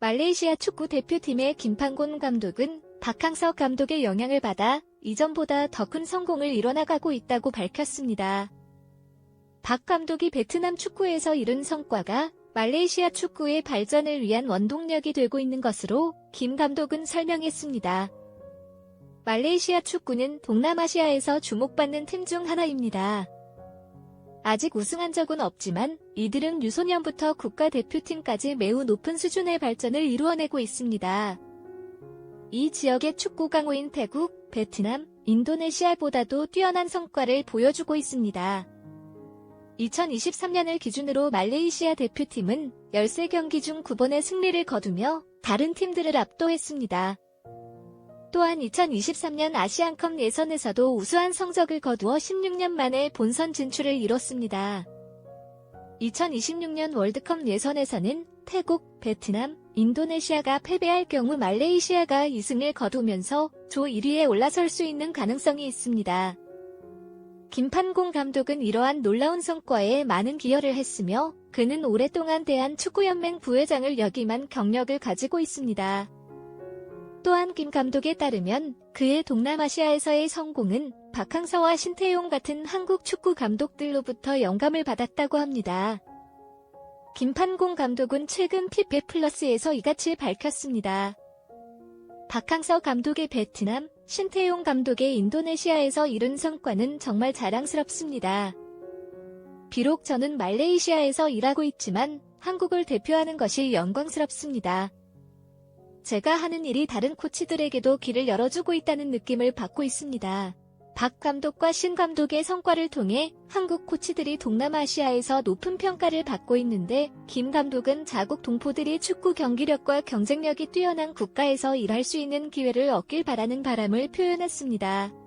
말레이시아 축구 대표팀의 김판곤 감독은 박항서 감독의 영향을 받아 이전보다 더 큰 성공을 이뤄나가고 있다고 밝혔습니다. 박 감독이 베트남 축구에서 이룬 성과가 말레이시아 축구의 발전을 위한 원동력이 되고 있는 것으로 김 감독은 설명했습니다. 말레이시아 축구는 동남아시아에서 주목받는 팀 중 하나입니다. 아직 우승한 적은 없지만 이들은 유소년부터 국가대표팀까지 매우 높은 수준의 발전을 이루어내고 있습니다. 이 지역의 축구 강호인 태국, 베트남, 인도네시아보다도 뛰어난 성과를 보여주고 있습니다. 2023년을 기준으로 말레이시아 대표팀은 13경기 중 9번의 승리를 거두며 다른 팀들을 압도했습니다. 또한 2023년 아시안컵 예선에서도 우수한 성적을 거두어 16년 만에 본선 진출을 이뤘습니다. 2026년 월드컵 예선에서는 태국, 베트남, 인도네시아가 패배할 경우 말레이시아가 2승을 거두면서 조 1위에 올라설 수 있는 가능성이 있습니다. 김판공 감독은 이러한 놀라운 성과에 많은 기여를 했으며 그는 오랫동안 대한축구연맹 부회장을 역임한 경력을 가지고 있습니다. 또한 김 감독에 따르면 그의 동남아시아에서의 성공은 박항서와 신태용 같은 한국 축구 감독들로부터 영감을 받았다고 합니다. 김판공 감독은 최근 피페 플러스에서 이같이 밝혔습니다. 박항서 감독의 베트남, 신태용 감독의 인도네시아에서 이룬 성과는 정말 자랑스럽습니다. 비록 저는 말레이시아에서 일하고 있지만 한국을 대표하는 것이 영광스럽습니다. 제가 하는 일이 다른 코치들에게도 길을 열어주고 있다는 느낌을 받고 있습니다. 박 감독과 신 감독의 성과를 통해 한국 코치들이 동남아시아에서 높은 평가를 받고 있는데 김 감독은 자국 동포들이 축구 경기력과 경쟁력이 뛰어난 국가에서 일할 수 있는 기회를 얻길 바라는 바람을 표현했습니다.